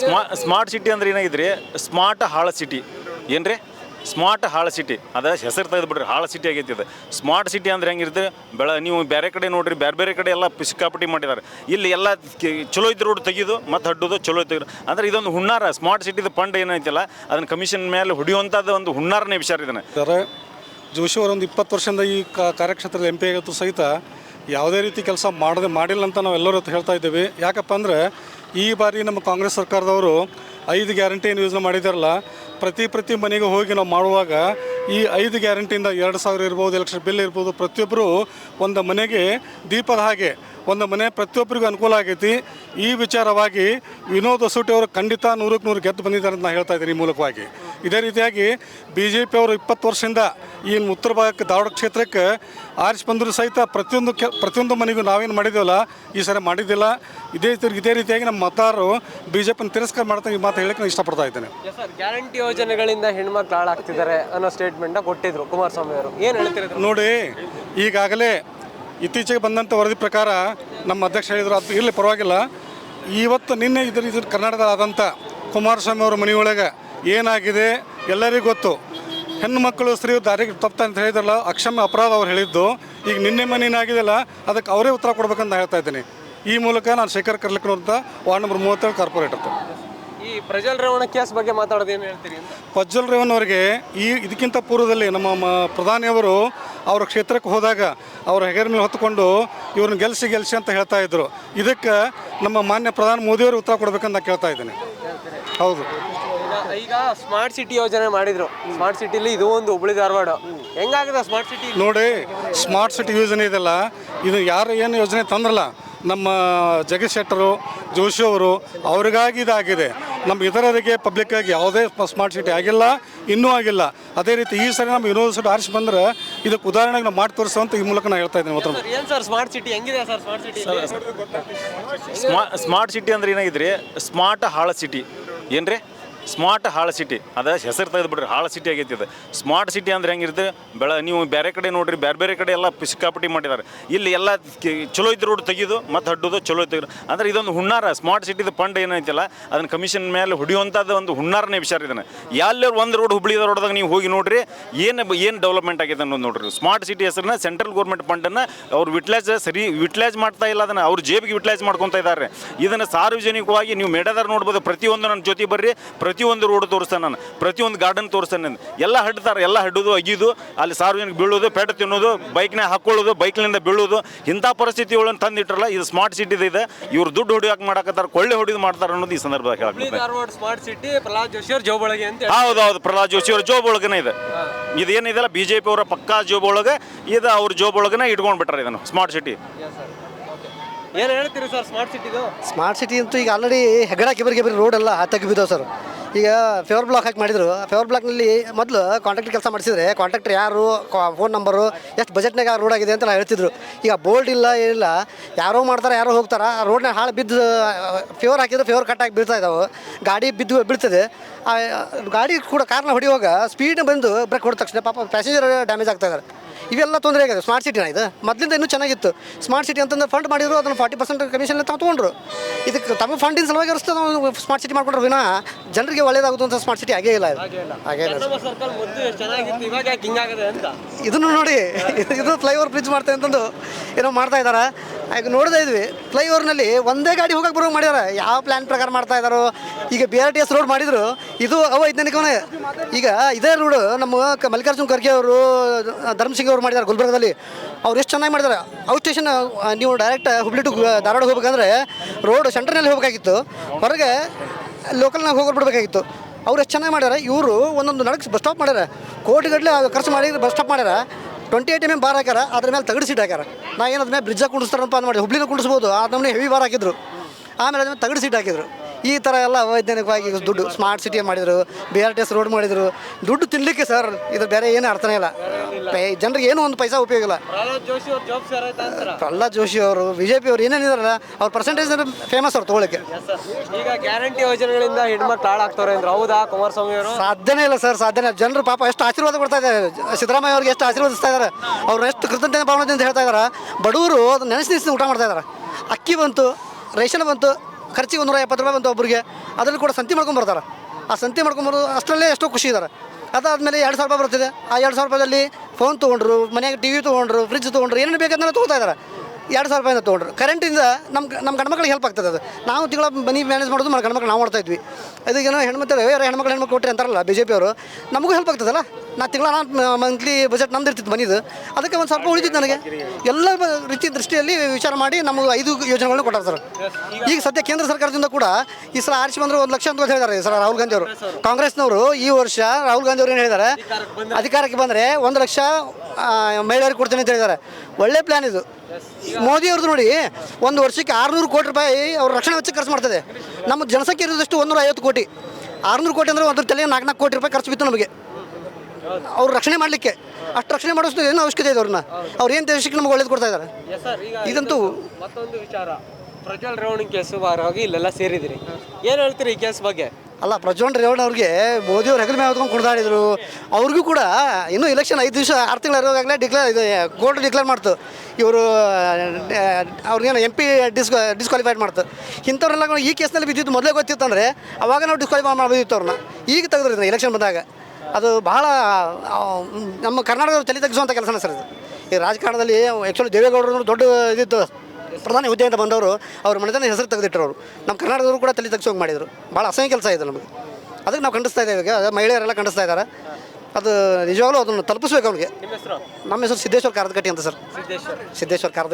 ಸ್ಮಾ, smart city ಅಂದ್ರೆ ಏನಾಗಿದ್ರಿ? Smart ಹಾಳ ಸಿಟಿ. ಏನ್ರಿ? ಸ್ಮಾರ್ಟ್ ಹಾಳ ಸಿಟಿ. ಅದ ಹೆಸರು ತೆಗೆದು ಬಿಡ್ರಿ, ಹಾಳ ಸಿಟಿ ಆಗೈತಿ ಇದು ಸ್ಮಾರ್ಟ್ ಸಿಟಿ ಅಂದ್ರೆ ಹೆಂಗಿರ್ತದೆ? ಬೆಳ, ನೀವು ಬೇರೆ ಕಡೆ ನೋಡ್ರಿ ಬೇರೆ ಬೇರೆ ಕಡೆ ಎಲ್ಲ ಸಿಕ್ಕಾಪಟ್ಟಿ ಮಾಡಿದ್ದಾರೆ ಇಲ್ಲಿ ಎಲ್ಲ ಚಲೋ ಇದ್ದ ರೋಡ್ ತೆಗೆದು ಮತ್ತೆ ಹಡ್ಡೋದು ಚಲೋ ತೆಗೆದು ಅಂದ್ರೆ ಇದೊಂದು ಹುಣ್ಣಾರ ಸ್ಮಾರ್ಟ್ ಸಿಟಿದ ಫಂಡ್ ಏನೈತಿಲ್ಲ, ಅದನ್ನ ಕಮಿಷನ್ ಮೇಲೆ ಹೊಡಿಯುವಂಥದ್ದು ಒಂದು ಹುಣ್ಣಾರನೇ ವಿಚಾರ ಇದನ್ನು. ಸರ್, ಜೋಶಿ ಅವರೊಂದು ಇಪ್ಪತ್ತು ವರ್ಷದಿಂದ ಈ ಕಾರ್ಯಕ್ಷೇತ್ರದ ಎಂ ಪಿ ಆಗಿತ್ತು ಸಹಿತ ಯಾವುದೇ ರೀತಿ ಕೆಲಸ ಮಾಡದೆ ಮಾಡಿಲ್ಲ ಅಂತ ನಾವು ಎಲ್ಲರೂ ಹೇಳ್ತಾ ಇದ್ದೀವಿ. ಯಾಕಪ್ಪ ಅಂದರೆ ಈ ಬಾರಿ ನಮ್ಮ ಕಾಂಗ್ರೆಸ್ ಸರ್ಕಾರದವರು ಐದು ಗ್ಯಾರಂಟಿ ಏನು ಯೋಜನೆ ಮಾಡಿದಾರಲ್ಲ ಪ್ರತಿ ಪ್ರತಿ ಮನೆಗೆ ಹೋಗಿ ನಾವು ಮಾಡುವಾಗ ಈ ಐದು ಗ್ಯಾರಂಟಿಯಿಂದ ಎರಡು ಸಾವಿರ ಇರ್ಬೋದು ಎಲೆಕ್ಷನ್ ಬಿಲ್ ಇರ್ಬೋದು, ಪ್ರತಿಯೊಬ್ಬರು ಒಂದು ಮನೆಗೆ ದೀಪದ ಹಾಗೆ, ಒಂದು ಮನೆ ಪ್ರತಿಯೊಬ್ಬರಿಗೂ ಅನುಕೂಲ ಆಗೈತಿ. ಈ ವಿಚಾರವಾಗಿ ವಿನೋದ್ ಹೊಸೂಟಿ ಅವರು ಖಂಡಿತ ನೂರಕ್ಕೆ ನೂರು ಗೆದ್ದು ಬಂದಿದ್ದಾರೆ ಅಂತ ನಾನು ಹೇಳ್ತಾ ಇದ್ದೀನಿ ಈ ಮೂಲಕವಾಗಿ. ಇದೇ ರೀತಿಯಾಗಿ ಬಿ ಜೆ ಪಿ ಅವರು ಇಪ್ಪತ್ತು ವರ್ಷದಿಂದ ಈ ಉತ್ತರ ಭಾಗಕ್ಕೆ ಧಾರವಾಡ ಕ್ಷೇತ್ರಕ್ಕೆ ಆರಿಸಿ ಬಂದರೂ ಸಹಿತ ಪ್ರತಿಯೊಂದು ಕೆ ಪ್ರತಿಯೊಂದು ಮನೆಗೂ ನಾವೇನು ಮಾಡಿದ್ದೇವಲ್ಲ ಈ ಸರಿ ಮಾಡಿದ್ದಿಲ್ಲ. ಇದೇ ಇದೇ ರೀತಿಯಾಗಿ ನಮ್ಮ ಮತದಾರರು ಬಿ ಜೆ ಪಿನ ತಿರಸ್ಕಾರ ಮಾಡ್ತಾ ಈ ಮಾತು ಹೇಳಕ್ಕೆ ನಾನು ಇಷ್ಟಪಡ್ತಾ ಇದ್ದೇನೆ. ಸರ್ ಗ್ಯಾರಂಟಿ ಯೋಜನೆಗಳಿಂದ ಹೆಣ್ಮಕ್ಳು ಹಾಳಾಗ್ತಿದ್ದಾರೆ ಅನ್ನೋ ಸ್ಟೇಟ್ಮೆಂಟ್ನ ಕೊಟ್ಟಿದ್ರು ಕುಮಾರಸ್ವಾಮಿ ಅವರು. ಏನು ಹೇಳ್ತಿದ್ರು ನೋಡಿ ಈಗಾಗಲೇ ಇತ್ತೀಚೆಗೆ ಬಂದಂಥ ವರದಿ ಪ್ರಕಾರ ನಮ್ಮ ಅಧ್ಯಕ್ಷ ಹೇಳಿದ್ರು ಅದು ಇರಲಿ ಪರವಾಗಿಲ್ಲ. ಇವತ್ತು ನಿನ್ನೆ ಇದ್ರ ಇದ್ರ ಕರ್ನಾಟಕದಾದಂಥ ಕುಮಾರಸ್ವಾಮಿ ಅವರ ಮನೆಯೊಳಗೆ ಏನಾಗಿದೆ ಎಲ್ಲರಿಗೂ ಗೊತ್ತು. ಹೆಣ್ಣು ಮಕ್ಕಳು ಸ್ತ್ರೀ ದಾರಿಗೆ ತಪ್ಪ ಅಂತ ಹೇಳಿದ್ರಲ್ಲ ಅಕ್ಷಮ್ಯ ಅಪರಾಧ ಅವ್ರು ಹೇಳಿದ್ದು. ಈಗ ನಿನ್ನೆ ಮನೇನಾಗಿದೆಯಲ್ಲ ಅದಕ್ಕೆ ಅವರೇ ಉತ್ತರ ಕೊಡ್ಬೇಕಂತ ಹೇಳ್ತಾ ಇದ್ದೀನಿ. ಈ ಮೂಲಕ ನಾನು ಶೇಖರ್ ಕರ್ಲಿಕ್ಕೆ ಅಂತ ವಾರ್ಡ್ ನಂಬರ್ ಮೂವತ್ತೇಳು ಕಾರ್ಪೊರೇಟರ್ ಈ ಪ್ರಜ್ವಲ್ ರೇವಣ್ಣ ಕೇಸ್ ಬಗ್ಗೆ ಮಾತಾಡೋದು ಏನು ಹೇಳ್ತೀರಿ ಪ್ರಜ್ವಲ್ ರೇವಣ್ ಅವರಿಗೆ ಈ ಇದಕ್ಕಿಂತ ಪೂರ್ವದಲ್ಲಿ ನಮ್ಮ ಮ- ಪ್ರಧಾನಿಯವರು ಅವರ ಕ್ಷೇತ್ರಕ್ಕೆ ಹೋದಾಗ ಅವರ ಹೆಗರ ಮೇಲೆ ಹೊತ್ತುಕೊಂಡು ಇವ್ರನ್ನ ಗೆಲ್ಸಿ ಗೆಲ್ಸಿ ಅಂತ ಹೇಳ್ತಾ ಇದ್ರು. ಇದಕ್ಕೆ ನಮ್ಮ ಮಾನ್ಯ ಪ್ರಧಾನಿ ಮೋದಿಯವರು ಉತ್ತರ ಕೊಡ್ಬೇಕಂತ ಕೇಳ್ತಾ ಇದ್ದೀನಿ. ಹೌದು. ಈಗ- ಸ್ಮಾರ್ಟ್ ಸಿಟಿ ಯೋಜನೆ ಮಾಡಿದ್ರು. ಸ್ಮಾರ್ಟ್ ಸಿಟಿಲಿ ಇದು ಒಂದು ಹುಬ್ಳಿ ಧಾರವಾಡ. ಹೆಂಗಾಗಿದೆ ಸ್ಮಾರ್ಟ್ ಸಿಟಿ? ನೋಡಿ ಸ್ಮಾರ್ಟ್ ಸಿಟಿ ಯೋಜನೆ ಇದೆಲ್ಲ ಇದು ಯಾರು ಏನು ಯೋಜನೆ ತಂದ್ರಲ್ಲ ನಮ್ಮ ಜಗದೀಶ್ ಶೆಟ್ಟರು ಜೋಶಿ ಅವರು ಅವ್ರಿಗಾಗಿ ಇದಾಗಿದೆ. ನಮ್ಮ ಇತರರಿಗೆ ಪಬ್ಲಿಕ್ಕಾಗಿ ಯಾವುದೇ ಸ್ಮಾರ್ಟ್ ಸಿಟಿ ಆಗಿಲ್ಲ ಇನ್ನೂ ಆಗಿಲ್ಲ. ಅದೇ ರೀತಿ ಈ ಸರಿ ನಮ್ಮ ಯೂನಿವರ್ಸಿಟಿ ಆರಿಸಿ ಬಂದ್ರೆ ಇದಕ್ಕೆ ಉದಾಹರಣೆಗೆ ನಾವು ಮಾಡಿ ತೋರಿಸುವಂತ ಈ ಮೂಲಕ ನಾನು ಹೇಳ್ತಾ ಇದ್ದೀನಿ ಮಾತ್ರ. ಏನು ಸರ್ ಸ್ಮಾರ್ಟ್ ಸಿಟಿ? ಹೆಂಗಿದೆ sir smart city? Smart smart city ಅಂದ್ರೆ ಏನಾಗಿದ್ರಿ? ಸ್ಮಾರ್ಟ್ ಹಾಳ ಸಿಟಿ. ಏನ್ರಿ? ಸ್ಮಾರ್ಟ್ ಹಾಳ ಸಿಟಿ. ಅದ ಹೆಸರು ತೆಗೆದು ಬಿಡ್ರಿ ಹಾಳ ಸಿಟಿ ಆಗೈತಿ ಇದು ಸ್ಮಾರ್ಟ್ ಸಿಟಿ ಅಂದ್ರೆ ಹೆಂಗಿರುತ್ತೆ ಬೆಳ ನೀವು ಬೇರೆ ಕಡೆ ನೋಡ್ರಿ ಬೇರೆ ಬೇರೆ ಕಡೆ ಎಲ್ಲ ಸಿಕ್ಕಾಪಟ್ಟಿ ಮಾಡಿದ್ದಾರೆ ಇಲ್ಲಿ ಎಲ್ಲ ಚಲೋ ಇದ್ದ ರೋಡ್ ತೆಗೆದು ಮತ್ತೆ ಹಡ್ಡೋದು ಚಲೋ ತೆಗೆದು ಅಂದ್ರೆ ಇದೊಂದು ಹುಣ್ಣಾರ ಸ್ಮಾರ್ಟ್ ಸಿಟಿದು ಫಂಡ್ ಏನೈತಿಲ್ಲ, ಅದನ್ನ ಕಮಿಷನ್ ಮೇಲೆ ಹೊಡಿಯುವಂಥದ್ದು ಒಂದು ಹುಣ್ಣಾರನೇ ವಿಚಾರ ಇದನ್ನು. ಎಲ್ಲರೂ ಒಂದು ರೋಡ್ ಹುಬ್ಳಿ ರೋಡ್ದಾಗ ನೀವು ಹೋಗಿ ನೋಡ್ರಿ, ಏನು ಏನು ಡೆವಲಪ್ಮೆಂಟ್ ಆಗಿದೆ ಅನ್ನೋದು ನೋಡ್ರಿ. ಸ್ಮಾರ್ಟ್ ಸಿಟಿ ಹೆಸರನ್ನ ಸೆಂಟ್ರಲ್ ಗೌರ್ಮೆಂಟ್ ಫಂಡನ್ನು ಅವ್ರು ವಿಟ್ಲೈಸ್ ಸರಿ ವಿಟ್ಲೈಸ್ ಮಾಡ್ತಾ ಇಲ್ಲ ಅದನ್ನು, ಅವ್ರ ಜೇಬಿಗೆ ವಿಟ್ಲೈಸ್ ಮಾಡ್ಕೊತಾ ಇದ್ದಾರೆ ಇದನ್ನು ಸಾರ್ವಜನಿಕವಾಗಿ ನೀವು ಮೇಡದಾರ ನೋಡ್ಬೋದು, ಪ್ರತಿಯೊಂದು ನನ್ನ ಜೊತೆ ಬರ್ರಿ ಪ್ರತಿಯೊಂದು ರೋಡ್ ತೋರಿಸ್ತಾನೆ ನಾನು. ಪ್ರತಿಯೊಂದು ಗಾರ್ಡನ್ ತೋರಿಸ್ತಾನೆ ನಾನು. ಎಲ್ಲ ಹಡ್ತಾರೆ ಎಲ್ಲ ಹಡ್ಡೋದು ಅಗಿದು ಅಲ್ಲಿ ಸಾರ್ವಜನಿಕ ಬೀಳೋದು ಪೆಟ್ಟು ತಿನ್ನೋದು ಬೈಕ್ನ ಹಾಕೊಳ್ಳೋದು ಬೈಕ್ನಿಂದ ಬೀಳೋದು ಇಂಥ ಪರಿಸ್ಥಿತಿ ಒಳಗೆ ತಂದಿಟ್ರಲ್ಲ ಇದು ಸ್ಮಾರ್ಟ್ ಸಿಟಿದು ಇದೆ. ಇವ್ರು ದುಡ್ಡು ಹೊಡಿಯೋಕೆ ಮಾಡಾಕತ್ತಾರೆ ಕೊಳ್ಳೆ ಹೊಡಿದು ಮಾಡ್ತಾರೆ ಅನ್ನೋದು ಈ ಸಂದರ್ಭದಾಗ ಹೇಳಕ್ಕೆ ಧಾರವಾಡ ಸ್ಮಾರ್ಟ್ ಸಿಟಿ ಪ್ರಹ್ಲಾದ್ ಜೋಶಿ ಅವ್ರ ಜೋಬಳಗೆ ಅಂತ ಹೇಳಿ ಹೌದು ಹೌದು ಪ್ರಹ್ಲಾದ್ ಜೋಶಿ ಅವ್ರ ಜೋಬ್ ಒಳಗನೆ ಇದೆ ಇದು ಏನಿದೆಲ್ಲ ಬಿ ಜೆ ಪಿ ಅವರ ಪಕ್ಕಾ ಜೋಬ್ ಒಳಗೆ ಇದು ಅವ್ರ ಜೋಬ್ ಒಳಗನೆ ಇಟ್ಕೊಂಡು ಬಿಟ್ಟಾರೆ ಇದನ್ನು ಸ್ಮಾರ್ಟ್ ಸಿಟಿ ಏನು ಹೇಳ್ತೀರಿ ಸರ್ ಸ್ಮಾರ್ಟ್ ಸಿಟಿದು ಸ್ಮಾರ್ಟ್ ಸಿಟಿ ಅಂತೂ ಈಗ ಆಲ್ರೆಡಿ ಹೆಗಡ ಬರ್ಗೆ ಬರೀ ರೋಡ್ ಎಲ್ಲ ಹತ್ತಕ್ಕೆ ಬಿದ್ದಾವೆ ಸರ್ ಈಗ ಫೇವರ್ ಬ್ಲಾಕ್ ಹಾಕಿ ಮಾಡಿದ್ರು. ಫೇವರ್ ಬ್ಲಾಕ್ನಲ್ಲಿ ಮೊದಲು ಕಾಂಟ್ರಾಕ್ಟ್ ಕೆಲಸ ಮಾಡಿಸಿದ್ರೆ ಕಾಂಟ್ರಾಕ್ಟರ್ ಯಾರು ಫೋನ್ ನಂಬರು ಎಷ್ಟು ಬಜೆಟ್ನಾಗ ರೋಡ್ ಆಗಿದೆ ಅಂತ ಹೇಳ್ತಿದ್ರು. ಈಗ ಬೋಲ್ಡ್ ಇಲ್ಲ, ಏನಿಲ್ಲ, ಯಾರೋ ಮಾಡ್ತಾರೆ, ಯಾರೋ ಹೋಗ್ತಾರೆ, ಆ ರೋಡ್ನ ಹಾಳು ಬಿದ್ದು ಫೇವರ್ ಹಾಕಿದ್ರೆ ಫೇವರ್ ಕಟ್ಟಾಗಿ ಬೀಳ್ತಾ ಇದಾವೆ. ಗಾಡಿ ಬಿದ್ದು, ಬೀಳ್ತದೆ. ಗಾಡಿ ಕೂಡ ಕಾರ್ನ ಹೊಡಿಯುವಾಗ ಸ್ಪೀಡ್ ಬಂದು ಬ್ರೇಕ್ ಹೊಡೆದ ತಕ್ಷಣ ಪಾಪ ಪ್ಯಾಸೆಂಜರ್ ಡ್ಯಾಮೇಜ್ ಆಗ್ತಾ ಇದ್ದಾರೆ ಇವೆಲ್ಲ ತೊಂದರೆ ಆಗಿದೆ. ಸ್ಮಾರ್ಟ್ ಸಿಟಿನ ಇದು. ಮೊದಲಿಂದ ಇನ್ನೂ ಚೆನ್ನಾಗಿತ್ತು. ಸ್ಮಾರ್ಟ್ ಸಿಟಿ ಅಂತಂದ್ರೆ ಫಂಡ್ ಮಾಡಿದ್ರು ಅದನ್ನು ಫಾರ್ಟಿ ಪರ್ಸೆಂಟ್ ಕಮಿಷನ್ ತಾವು ತೊಗೊಂಡ್ರು. ಇದಕ್ಕೆ ತಮ್ಮ ಫಂಡಿನ ಸಲುವಾಗಿ ಅನಿಸ್ತದೆ ಸ್ಮಾರ್ಟ್ ಸಿಟಿ ಮಾಡ್ಕೊಂಡ್ರೆ. ವಿನಾ ಜನರಿಗೆ ಒಳ್ಳೇದಾಗುತ್ತೆ ಅಂತ ಸ್ಮಾರ್ಟ್ ಸಿಟಿ ಆಗೇ ಇಲ್ಲ ಅಂತ. ಇದನ್ನು ನೋಡಿ ಇದು ಫ್ಲೈಓವರ್ ಬ್ರಿಡ್ಜ್ ಮಾಡ್ತಾ ಅಂತಂದು ಏನೋ ಮಾಡ್ತಾ ಇದ್ದಾರೆ ಈಗ ನೋಡ್ತಾ ಇದ್ವಿ. ಫ್ಲೈಓವರ್ನಲ್ಲಿ ಒಂದೇ ಗಾಡಿ ಹೋಗಕ್ಕೆ ಬರೋ ಮಾಡಿದಾರೆ ಯಾವ ಪ್ಲ್ಯಾನ್ ಪ್ರಕಾರ ಮಾಡ್ತಾ ಇದ್ದಾರೋ ಈಗ B R T S road ಮಾಡಿದ್ರು. ಇದು ಅವ ಅವೈಜ್ಞಾನಿಕವೇ ಈಗ ಇದೇ ರೋಡ್ ನಮ್ಮ ಕ- ಮಲ್ಲಿಕಾರ್ಜುನ್ ಖರ್ಗೆ ಅವರು ಧರ್ಮಸಿಂಗ್ ಅವರು ಮಾಡಿದ್ದಾರೆ ಗುಲ್ಬರ್ಗದಲ್ಲಿ. ಅವ್ರು ಎಷ್ಟು ಚೆನ್ನಾಗಿ ಮಾಡಿದ್ದಾರೆ ಔಟ್ ಸ್ಟೇಷನ್ ನೀವು ಡೈರೆಕ್ಟ್ ಹುಬ್ಳಿ ಟು ಧಾರವಾಡ ಹೋಗ್ಬೇಕಂದ್ರೆ ರೋಡ್ ಸೆಂಟರ್ನಲ್ಲಿ ಹೋಗಬೇಕಾಗಿತ್ತು. ಹೊರಗೆ ಲೋಕಲ್ನಾಗ ಹೋಗ್ಬಿಡ್ಬೇಕಾಗಿತ್ತು ಅವ್ರು ಎಷ್ಟು ಚೆನ್ನಾಗಿ ಮಾಡ್ಯಾರ ಇವರು ಒಂದೊಂದು ನಡಕ್ ಬಸ್ ಸ್ಟಾಪ್ ಮಾಡ್ಯಾರ ಕೋಟಿಗಟ್ಟಲೆ ಖರ್ಚು ಮಾಡಿ ಬಸ್ ಸ್ಟಾಪ್ ಮಾಡ್ಯಾರ twenty eight M M bar ಹಾಕ್ಯಾರ, ಅದ್ರ ಮೇಲೆ ತಗಡಿ ಸೀಟ್ ಹಾಕ್ಯಾರ. ನಾ ಏನು ಅದ್ರ ಮೇಲೆ ಬ್ರಿಡ್ಜಾಗ ಕುಂಡಿಸ್ತಾರಪ್ಪ ಅಂತ ಮಾಡಿ, ಹುಬ್ಳಿನ ಆ ನಮ್ಮನೆ ಹೆವಿ ಬಾರ್ ಹಾಕಿದ್ರು. ಆಮೇಲೆ ಅದ್ರ ತಗಡು ಸೀಟ್ ಹಾಕಿದ್ರು. ಈ ಥರ ಎಲ್ಲ ಅವೈಜ್ಞಾನಿಕವಾಗಿ ದುಡ್ಡು ಸ್ಮಾರ್ಟ್ ಸಿಟಿ ಮಾಡಿದರು B R T S road ಮಾಡಿದರು. ದುಡ್ಡು ತಿನ್ನಲಿಕ್ಕೆ ಸರ್ ಇದು ಬೇರೆ ಏನು ಅರ್ಥನೇ ಇಲ್ಲ. ಜನರಿಗೆ ಏನೂ ಒಂದು ಪೈಸಾ ಉಪಯೋಗ ಇಲ್ಲ. ಪ್ರಹ್ಲಾದ್ ಜೋಶಿ ಅವ್ರ ಬಿ ಜೆ ಪಿ ಅವರು ಏನೇನಿದಾರಲ್ಲ ಅವ್ರ ಪರ್ಸೆಂಟೇಜ್ ಫೇಮಸ್ ಅವ್ರು ತೊಗೊಳಕ್ಕೆ. ಈಗ ಗ್ಯಾರಂಟಿ ಯೋಜನೆಗಳಿಂದ ಹೆಣ್ಮಕ್ಳು ಹಾಳಾಗ್ತಾರೆ ಅಂದ್ರೆ ಹೌದಾ ಕುಮಾರಸ್ವಾಮಿ ಅವರು? ಸಾಧ್ಯನೇ ಇಲ್ಲ ಸರ್ ಸಾಧ್ಯನೇ. ಜನರು ಪಾಪ ಎಷ್ಟು ಆಶೀರ್ವಾದ ಕೊಡ್ತಾ ಇದ್ದಾರೆ. ಸಿದ್ದರಾಮಯ್ಯ ಅವ್ರಿಗೆ ಎಷ್ಟು ಆಶೀರ್ವದಿಸ್ತಾ ಇದ್ದಾರೆ. ಅವ್ರು ಎಷ್ಟು ಕೃತಜ್ಞತೆ ಭಾವನೆ ಅಂತ ಹೇಳ್ತಾ ಇದ್ದಾರೆ. ಬಡವರು ನೆನೆಸಿ ನೆನೆಸಿ ಊಟ ಮಾಡ್ತಾ ಇದ್ದಾರೆ. ಅಕ್ಕಿ ಬಂತು ರೇಷನ್ ಬಂತು ಖರ್ಚಿಗೆ ಒಂದೂರ ಎಪ್ಪತ್ತು ರೂಪಾಯಿ ಬಂತು ಒಬ್ಬರಿಗೆ ಅದರಲ್ಲಿ ಕೂಡ ಸಂತಿ ಮಾಡ್ಕೊಂಡು ಬರ್ತಾರೆ. ಆ ಸಂತಿ ಮಾಡ್ಕೊಂಬರೋದು ಅಷ್ಟರಲ್ಲೇ ಎಷ್ಟೋ ಖುಷಿ ಇದ್ದಾರೆ. ಅದಾದಮೇಲೆ ಎರಡು ಸಾವಿರ ರೂಪಾಯಿ ಬರ್ತಿದೆ ಆ ಎರಡು ಸಾವಿರ ರೂಪಾಯಿದಲ್ಲಿ ಫೋನ್ ತೊಗೊಂಡ್ರು, ಮನೆಯಾಗ ಟಿ ವಿ ತೊಗೊಂಡ್ರು ಫ್ರಿಜ್ ತೊಗೊಂಡ್ರು, ಏನೇನು ಬೇಕಂದ್ರೆ ತೊಗೊತಾ ಇದ್ದಾರೆ. ಎರಡು ಸಾವಿರ ರೂಪಾಯಿಂದ ತೊಗೊಂಡ್ರು. ಕರೆಂಟಿಂದ ನಮ್ಮ ನಮ್ಮ ಗಂಡ್ಮಕ್ಳಿಗೆ ಹೆಲ್ಪ್ ಆಗ್ತದೆ ಅದು. ನಾವು ತಿಂಗಳ ಮನಿ ಮ್ಯಾನೇಜ್ ಮಾಡೋದು ನಮ್ಮ ಗಂಡ್ಮಕ್ಳು ನಾವು ಮಾಡ್ತಾ ಇದ್ವಿ. ಅದಕ್ಕೇನೋ ಹೆಣ್ಮಕ್ಳು ಯಾರು ಹೆಣ್ಮಕ್ಳು ಹೆಣ್ಮಕ್ಳು ಕೊಟ್ಟರೆ ಅಂತಾರಲ್ಲ ಬಿ ಜೆ ಪಿಯವರು ನಮಗೂ ಹೆಲ್ಪ್ ಆಗ್ತದಲ್ಲ ನಾ ತಿಂಗಳ ಮಂತ್ಲಿ ಬಜೆಟ್ ನಮ್ದು ಇರ್ತಿತ್ತು ಮನಿದು. ಅದಕ್ಕೆ ಒಂದು ಸ್ವಲ್ಪ ಉಳಿತಿತ್ತು ನನಗೆ. ಎಲ್ಲ ರೀತಿ ದೃಷ್ಟಿಯಲ್ಲಿ ವಿಚಾರ ಮಾಡಿ ನಮಗೆ ಐದು ಯೋಜನೆಗಳನ್ನು ಕೊಟ್ಟಾರೆ ಸರ್. ಈಗ ಸದ್ಯ ಕೇಂದ್ರ ಸರ್ಕಾರದಿಂದ ಕೂಡ ಈ ಸಲ ಆರಿಸಿ ಬಂದರೆ ಒಂದು ಲಕ್ಷ ಅಂತ ಹೇಳಿದ್ದಾರೆ ಸರ್ ರಾಹುಲ್ ಗಾಂಧಿ ಅವರು. ಕಾಂಗ್ರೆಸ್ನವರು ಈ ವರ್ಷ ರಾಹುಲ್ ಗಾಂಧಿ ಅವರು ಏನು ಹೇಳಿದ್ದಾರೆ ಅಧಿಕಾರಕ್ಕೆ ಬಂದರೆ ಒಂದು ಲಕ್ಷ ಮಹಿಳೆಯರಿಗೆ ಕೊಡ್ತೀನಿ ಅಂತ ಹೇಳಿದ್ದಾರೆ ಒಳ್ಳೆ ಪ್ಲ್ಯಾನ್ ಇದು. ಮೋದಿ ಅವ್ರದ್ದು ನೋಡಿ ಒಂದು ವರ್ಷಕ್ಕೆ ಆರುನೂರು ಕೋಟಿ ರೂಪಾಯಿ ಅವ್ರ ರಕ್ಷಣಾ ವೆಚ್ಚ ಖರ್ಚು ಮಾಡ್ತದೆ. ನಮ್ಮ ಜನಸಂಖ್ಯೆ ಇರೋದಷ್ಟು ಒಂದೂರ ಐವತ್ತು ಕೋಟಿ. ಆರುನೂರು ಕೋಟಿ ಅಂದರೆ ಒಂದು ತಲೆಗೆ ನಾಲ್ಕು ನಾಲ್ಕು ಕೋಟಿ ರೂಪಾಯಿ ಖರ್ಚು ಬಿತ್ತು ನಮಗೆ. ಅವ್ರು ರಕ್ಷಣೆ ಮಾಡಲಿಕ್ಕೆ. ಅಷ್ಟು ರಕ್ಷಣೆ ಮಾಡೋಷ್ಟು ಏನು ಅವಶ್ಯಕತೆ ಇದೆ ಅವ್ರನ್ನ? ಅವ್ರು ಏನು ದೇಶಕ್ಕೆ ನಮ್ಗೆ ಒಳ್ಳೇದು ಕೊಡ್ತಾ ಇದ್ದಾರೆ? ಇದಂತೂ ಮತ್ತೊಂದು ವಿಚಾರ. ಪ್ರಜ್ವಲ್ ರೌಣಿ ಕೇಸು ಭಾರವಾಗಿ ಇಲ್ಲೆಲ್ಲ ಸೇರಿದಿರಿ. ಏನು ಹೇಳ್ತೀರಿ ಈ ಕೇಸ್ ಬಗ್ಗೆ? ಅಲ್ಲ, ಪ್ರಜ್ವಲ್ ಮೋದಿ ಅವ್ರು ಹೆಗಲ ಮೇಲೆ ಹೊತ್ಕೊಂಡು ಕುಡ್ದಾಡಿದ್ರು ಅವ್ರಿಗೂ ಕೂಡ ಇನ್ನೂ ಇಲೆಕ್ಷನ್ ಐದು ದಿವಸ, ಆರು ತಿಂಗಳು ಇರೋವಾಗಲೇ ಡಿಕ್ಲೇರ್ ಇದು ಕೋರ್ಟ್ ಡಿಕ್ಲೇರ್ ಮಾಡ್ತು. ಇವರು ಅವ್ರಿಗೇನು ಎಂ ಪಿ ಡಿಸ್ ಡಿಸ್ಕ್ವಾಲಿಫೈಡ್ ಮಾಡ್ತು. ಇಂಥವ್ರೆಲ್ಲ ಈ ಕೇಸ್ನಲ್ಲಿ ಬಿದ್ದಿದ್ದು ಮೊದಲೇ ಗೊತ್ತಿತ್ತಂದರೆ ಅವಾಗ ನಾವು ಡಿಸ್ಕ್ವಾಲಿಫೈ ಮಾಡ್ಬೋದಿತ್ತು ಅವ್ರನ್ನ. ಈಗ ತೆಗೆದ್ರಿಂದ ಎಲೆಕ್ಷನ್ ಬಂದಾಗ. ಅದು ಬಹಳ ನಮ್ಮ ಕರ್ನಾಟಕದ ತಲೆ ತಗ್ಗಿಸುವಂಥ ಕೆಲಸನ ಸರ್ ಇದು. ಈ ರಾಜಕಾರಣದಲ್ಲಿ ಆ್ಯಕ್ಚುಲಿ ದೇವೇಗೌಡರು ದೊಡ್ಡ ಇದಿತ್ತು. ಪ್ರಧಾನಿ ಹುದ್ದೆಯಿಂದ ಬಂದವರು ಅವ್ರ ಮನೆತನ ಹೆಸರು ತೆಗೆದಿಟ್ಟರು ಅವರು ನಮ್ಮ ಕರ್ನಾಟಕದವರು ಕೂಡ ತಲೆ ತಗ್ಸೋಗಿ ಮಾಡಿದರು. ಭಾಳ ಅಸಹ್ಯ ಕೆಲಸ ಇದೆ ನಮಗೆ. ಅದಕ್ಕೆ ನಾವು ಖಂಡಿಸ್ತಾ ಇದ್ದೇವೆ ಈಗ. ಅದೇ ಮಹಿಳೆಯರೆಲ್ಲ ಖಂಡಿಸ್ತಾ ಇದ್ದಾರೆ. ಅದು ನಿಜವಾಗ್ಲೂ ಅದನ್ನು ತಲುಪಿಸ್ಬೇಕು ಅವ್ರಿಗೆ ನಿಮ್ಮ ಹೆಸರು? ಸಿದ್ದೇಶ್ವರ ಕಾರದಕಟ್ಟಿ ಅಂತ ಸರ್. ಸಿದ್ದೇಶ್ವರ್. ಸಿದ್ದೇಶ್ವರ ಕಾರದ